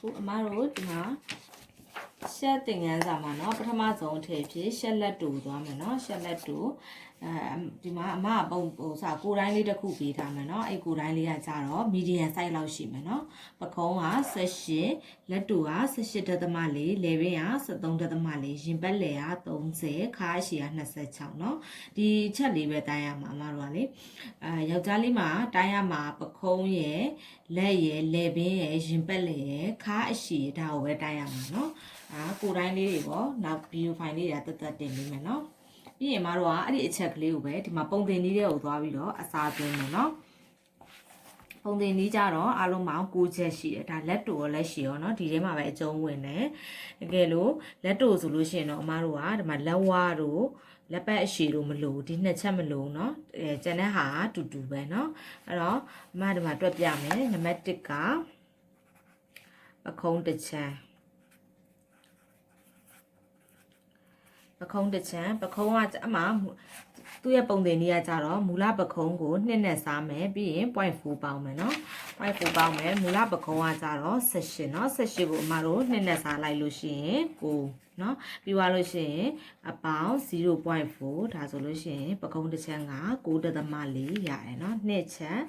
ခုအမတို့ဒီမှာ ရှက်တင်ငန်းစာမှာเนาะပထမဆုံးအထည်ဖြစ်ရှက်လက်တူသွားမယ်เนาะရှက်လက်တူအဲဒီမှာအမကပုံဟိုစာကိုယ်တိုင်းလေးတစ်ခုပေးထားမယ်เนาะအဲ့ကိုယ်တိုင်းလေးကကြတော့ medium size လောက်ရှိမယ်เนาะပကုံးက18လက်တူက18ဒသမ4လေဘင်းက73ဒသမ4ရင်ပတ်လေက30ခါအရှိက26เนาะဒီချက်လေးပဲတိုင်းရမှာအမတို့ကလေအဲယောက်ျားလေးမှာတိုင်းရမှာပကုံးရဲ့လက်ရဲ့လေဘင်းရဲ့ရင်ပတ်လေရဲ့ခါအရှိဒါကိုပဲတိုင်းရမှာเนาะ အာကိုယ်တိုင်းလေးတွေပေါ့နောက်ဗီဒီယိုဖိုင်လေးတွေကတက်တက်တင်ပေးမယ်เนาะ ပြီးရင်မတို့ကအဲ့ဒီအချက်ကလေးကိုပဲဒီမှာပုံတင်နည်းလေးကိုသွားပြီးတော့အစားသွင်းမယ်နော်ပုံတင်နည်းကြတော့အားလုံးပေါင်း9ချက်ရှိတယ်ဒါလက်တူရောလက်ရှိရောเนาะဒီထဲမှာပဲအကျုံးဝင်တယ်တကယ်လို့လက်တူဆိုလို့ရှိရင်တော့အမတို့ကဒီမှာလက်ဝါးတို့လက်ပတ်အရှိတို့မလို့ဒီနှစ်ချက်မလို့เนาะအဲကျန်တဲ့ဟာကတူတူပဲเนาะအဲ့တော့အမဒီမှာတွက်ပြမယ်နံပါတ်1ကပခုံးတစ်ချမ်း ပခုံးတစ်ချမ်းပခုံးကအမှသူ့ရဲ့ပုံသင်လေးကကြတော့မူလပခုံးကိုနှစ်နဲ့စားမယ်ပြီးရင်0.4ပေါင်းမယ်เ นาะ0.4ပေါင်းမယ်မူလပခုံးကကြတော့18เนาะ18ကိုအမတို့နှစ်နဲ့စားလိုက်လို့ရှိရင်9เนาะပြီးသွားလို့ရှိရင်အပေါင်း0.4ဒါဆိုလို့ရှိရင်ပခုံးတစ်ချမ်းက9.4ရတယ်เนาะနှစ်ချက်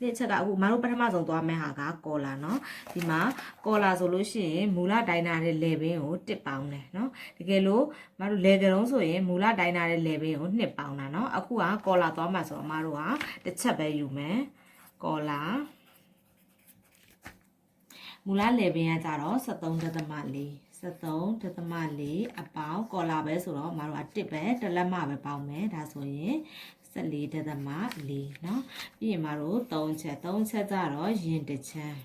နှစ်ချက်ကအခုမတို့ပထမဆုံးသွားမယ့်ဟာကကော်လာเนาะဒီမှာကော်လာဆိုလို့ရှိရင်မူလဒိုင်နာရဲ့ level ကို1ပေါင်းတယ်เนาะတကယ်လို့မတို့ level တုံးဆိုရင်မူလဒိုင်နာရဲ့ level ကို2ပေါင်းတာเนาะအခုကကော်လာသွားမှာဆိုတော့မတို့ကတစ်ချက်ပဲယူမယ်ကော်လာ မူလ level ကကြတော့73.4 73.4အပေါင်းကော်လာပဲဆိုတော့မတို့က1ပဲတစ်လက်မပဲပေါင်းမယ်ဒါဆိုရင်14ဒသမ4เนาะပြီးရင်မတို့3ချက်3ချက်ကြတော့ရင်တစ်ချမ်း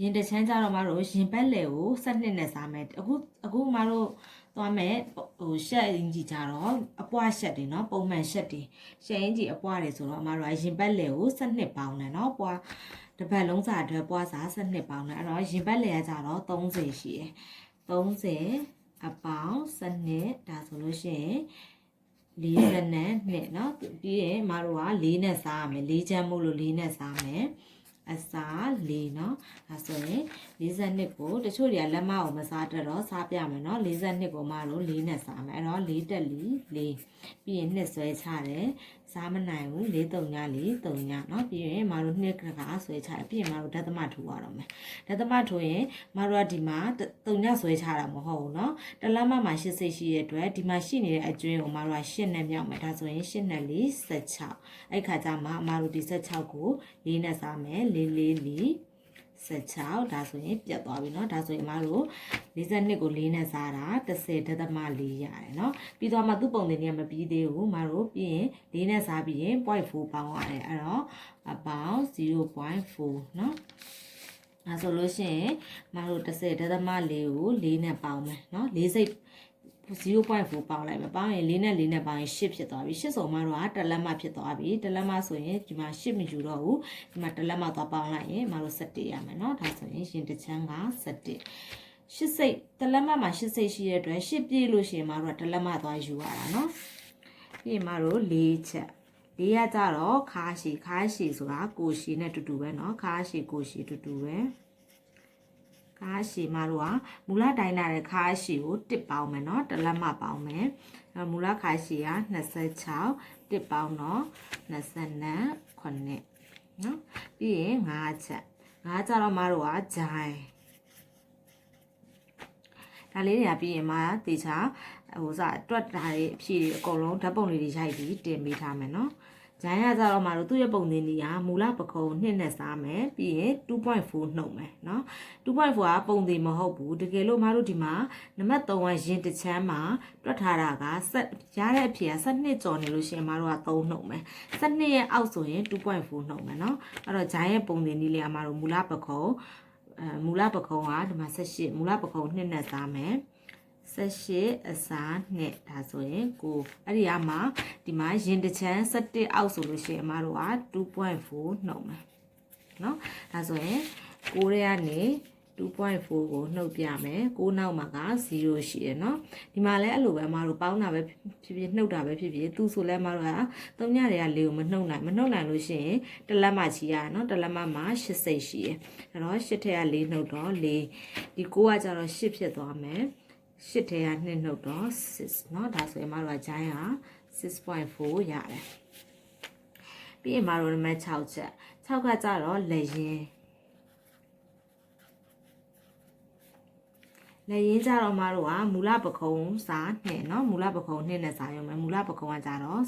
ရင်တစ်ချမ်းကြတော့မတို့ရင်ပက်လေကို12နဲ့စားမယ်အခုအခုမတို့ သွားမယ်ဟိုရှက်အင်ကြီးကြတော့အပွားရှက်တွေเนาะပုံမှန်ရှက်တွေရှက်အင်ကြီးအပွားတွေဆိုတော့အမတို့ကရင်ပက်လေကို12ပေါင်းတယ်เนาะပွားတစ်ပတ်လုံးစာအတွက်ပွားစာ12ပေါင်းတယ်အဲ့တော့ရင်ပက်လေကကြတော့30ရှိတယ်30အပေါင်းစနစ်ဒါဆိုလို့ရှိရင်40နဲ့နှစ်เนาะပြီးရင်မတို့က4နဲ့စားရမယ်4ချမ်းမို့လို့4နဲ့စားမယ် အစား၄เนาะဒါဆိုရင်42ကိုတချို့တွေကလက်မအောင်မစားတတ်တော့စားပြမယ်เนาะ42ကိုမတို့၄နဲ့စားမယ်အဲ့တော့၄တက်လီ၄ပြီးရင်နှစ်ဆွဲချတယ် စားမနိုင်ဘူး၄တုံည၄တုံညเนาะပြီးရင်မတို့နှစ်ကကဆွဲချတယ်ပြီးရင်မတို့ဓာတ်သမထိုးရတော့မယ်ဓာတ်သမထိုးရင်မတို့ကဒီမှာတုံညဆွဲချတာမဟုတ်ဘူးเนาะတလမမှာ80ရှိတဲ့အတွက်ဒီမှာရှိနေတဲ့အကျွင်းကိုမတို့က8နဲ့မြောက်မယ်ဒါဆိုရင်8နဲ့4 16အဲ့ခါကျမှအမတို့ဒီ16ကို4နဲ့စားမယ်4 4 4 16ဒါဆိုရင်ပြတ်သွားပြီเนาะဒါဆိုရင်အမတို့42ကို4နဲ့စားတာ10ဒသမ4ရတယ်เนาะပြီးတော့မှသူ့ပုံတင်နေမပြီးသေးဘူးအမတို့ပြီးရင်4နဲ့စားပြီးရင်0.4ပေါင်းရတယ်အဲ့တော့အပေါင်း0.4เนาะအဲဆိုလို့ရှိရင်မတို့30ဒသမ4ကို4နဲ့ပေါင်းမယ်เนาะ4စိတ် 0.4ပေါင်းလိုက်မယ်ပေါင်းရင်4နဲ့4နဲ့ပေါင်းရင်8ဖြစ်သွားပြီ8ဆိုမှတော့တလက်မဖြစ်သွားပြီတလက်မဆိုရင်ဒီမှာ8မယူတော့ဘူးဒီမှာတလက်မသွားပေါင်းလိုက်ရင်မတို့17ရမယ်เนาะဒါဆိုရင်ရှင်တစ်ချမ်းက17 8စိတ်တလက်မမှာ8စိတ်ရှိတဲ့အတွက်8ပြည့်လို့ရှိရင်မတို့ကတလက်မသွားယူရတာเนาะပြီးရင်မတို့4ချက်လေးရကြတော့ခါရှိခါရှိဆိုတာကိုရှိနဲ့တူတူပဲเนาะခါရှိကိုရှိတူတူပဲ ခါရှိမတို့ကမူလတိုင်းလာတဲ့ခါရှိကိုတစ်ပေါင်းမယ်เนาะတစ်လက်မပေါင်းမယ်အဲမူလခါရှိက26တစ်ပေါင်းတော့29เนาะပြီးရင်5ချက်5ကြတော့မတို့ကဂျိုင်းဒါလေးတွေကပြီးရင်မှတေချာဟိုစားတွက်တာတွေအဖြည့်တွေအကုန်လုံးဓာတ်ပုံလေးတွေရိုက်ပြီးတင်ပေးထားမယ်เนาะ ဂျိုင်းရကြတော့မှတို့သူ့ရဲ့ပုံသင်ကြီးကမူလပခုံးနှစ်နဲ့စားမယ်ပြီးရင်2.4နှုတ်မယ်เนาะ2.4ကပုံသင်မဟုတ်ဘူးတကယ်လို့မတို့ဒီမှာနံပါတ်3ကရင်တစ်ချမ်းမှာတွက်ထားတာကဆက်ရတဲ့အဖြေက12ကျော်နေလို့ရှိရင်မတို့က3နှုတ်မယ်12ရဲ့အောက်ဆိုရင်2.4နှုတ်မယ်เนาะအဲ့တော့ဂျိုင်းရဲ့ပုံသင်ကြီးလေးကမတို့မူလပခုံးအဲမူလပခုံးကဒီမှာ18မူလပခုံးနှစ်နဲ့စားမယ် 18အစားနဲ့ဒါဆိုရင်ကိုအဲ့ဒီအမှဒီမှာရင်တစ်ချမ်း17အောက်ဆိုလို့ရှိရင်အမတို့က2.4နှုတ်မယ်เนาะဒါဆိုရင်6ရဲကနေ 2.4ကိုနှုတ်ပြမယ်6နောက်မှာက0ရှိရယ်เนาะဒီမှာလည်းအဲ့လိုပဲအမတို့ပေါင်းတာပဲဖြစ်ဖြစ်နှုတ်တာပဲဖြစ်ဖြစ်သူဆိုလဲအမတို့က3ညတွေက4ကိုမနှုတ်နိုင်မနှုတ်နိုင်လို့ရှိရင်တစ်လက်မှချီရเนาะတစ်လက်မှမှာ80ရှိရယ်အဲ့တော့8ထက်က4နှုတ်တော့4ဒီ9ကကြတော့8ဖြစ်သွားမယ် 8ထဲက2နှုတ်တော့6เนาะဒါဆိုရင်အမတို့ကဂျိုင်းက6.4ရတယ်ပြီးရင်အမတို့နံပါတ်6ချက်6ကကြတော့လက်ရင် လက်ရင်းကြတော့မတို့ကမူလပကုံးစာနှစ်เนาะမူလပကုံးနှစ်နဲ့စာရုံပဲမူလပကုံးကကြတော့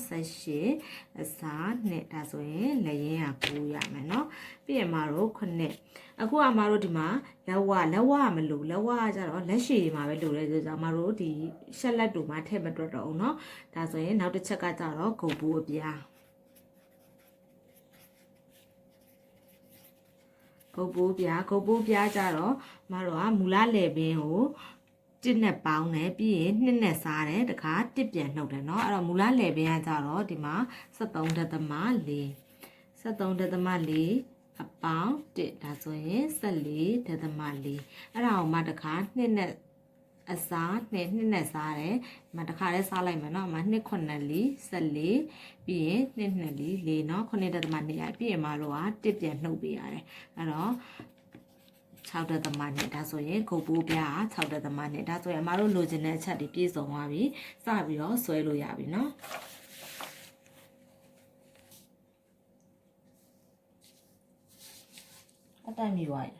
18အစာနှစ်ဒါဆိုရင်လက်ရင်းက9ရမယ်เนาะပြီးရင်မတို့ခုနှစ်အခုကမတို့ဒီမှာလက်ဝလက်ဝမလို့လက်ဝကကြတော့လက်ရှိတွေမှာပဲလို့လဲဆိုတော့မတို့ဒီရှက်လက်တူမှာထည့်မတွက်တော့ဘူးเนาะဒါဆိုရင်နောက်တစ်ချက်ကကြတော့ဂုတ်ဘူးအပြား ဂုတ်ပိုးပြားဂုတ်ပိုးပြားကြတော့မတို့ကမူလလေပင်ကိုတစ်နဲ့ပေါင်းတယ်ပြီးရင်နှစ်နဲ့စားတယ်တခါတစ်ပြန်နှုတ်တယ်เนาะအဲ့တော့မူလလေပင်ကကြတော့ဒီမှာ73ဒသမ4 73ဒသမ4အပေါင်းတစ်ဒါဆိုရင်14ဒသမ4အဲ့ဒါကိုမှတခါနှစ်နဲ့ အစားနှစ်နှစ်နဲ့စားတယ်။မတခါလဲစားလိုက်မယ်နော်။မနှစ်ခုနှစ်လီ14ပြီးရင်နှစ်နှစ်လီ4เนาะခုနှစ်တက်သမ2ရပြီးရင်မတို့ကတစ်ပြန်နှုတ်ပေးရတယ်။အဲ့တော့6တက်သမနဲ့ဒါဆိုရင်ဂုတ်ပိုးပြား6တက်သမနဲ့ဒါဆိုရင်အမတို့လိုချင်တဲ့အချက်တွေပြည့်စုံသွားပြီ။စပြီးတော့ဆွဲလို့ရပြီเนาะ။အတိုင်းမိသွားပြီ